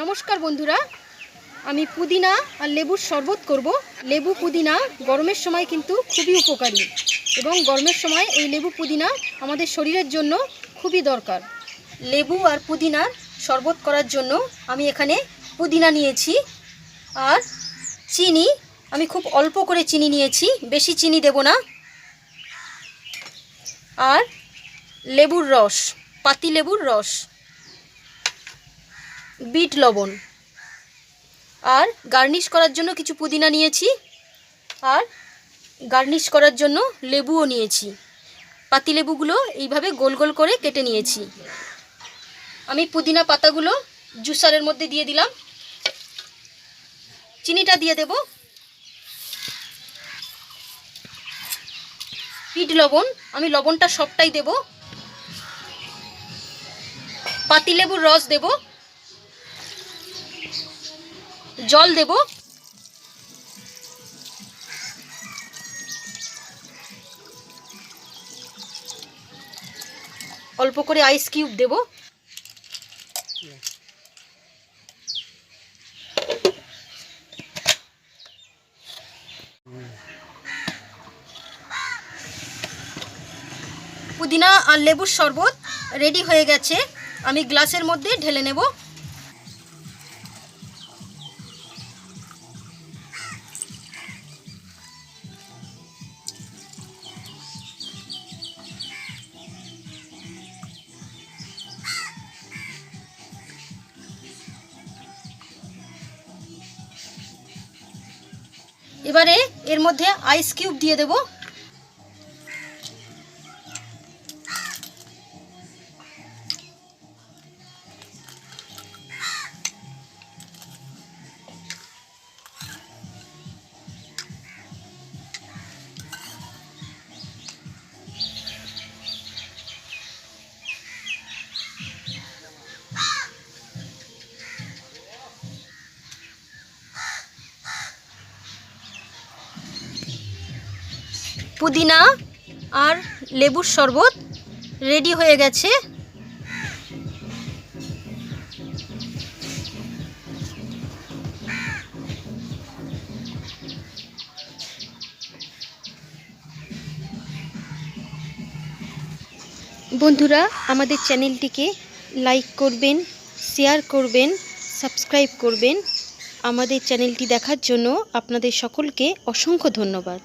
নমস্কার বন্ধুরা, আমি পুদিনা আর লেবুর শরবত করব। লেবু পুদিনা গরমের সময় কিন্তু খুবই উপকারী এবং গরমের সময় এই লেবু পুদিনা আমাদের শরীরের জন্য খুবই দরকার। লেবু আর পুদিনার শরবত করার জন্য আমি এখানে পুদিনা নিয়েছি আর চিনি, আমি খুব অল্প করে চিনি নিয়েছি, বেশি চিনি দেব না। আর লেবুর রস, পাতি লেবুর রস। বিট লবণ। আর গার্নিশ করার জন্য কিছু পুদিনা নিয়েছি। আর গার্নিশ করার জন্য লেবুও নিয়েছি। পাতি লেবুগুলো এইভাবে গোল গোল করে কেটে নিয়েছি। আমি পুদিনা পাতাগুলো জুসারের মধ্যে দিয়ে দিলাম। চিনিটা দিয়ে দেব। বিট লবণ, আমি লবণটা সবটাই দেব। পাতিলেবুর রস দেব। জল দেব। অল্প করে আইস কিউব দেব। পুদিনা আর লেবুর শরবত রেডি হয়ে গেছে। আমি গ্লাসের মধ্যে ঢেলে নেব। এবারে এর মধ্যে আইস কিউব দিয়ে দেব। পুদিনা আর লেবুর শরবত রেডি হয়ে গেছে। বন্ধুরা, আমাদের চ্যানেলটিকে লাইক করবেন, শেয়ার করবেন, সাবস্ক্রাইব করবেন। আমাদের চ্যানেলটি দেখার জন্য আপনাদের সকলকে অসংখ্য ধন্যবাদ।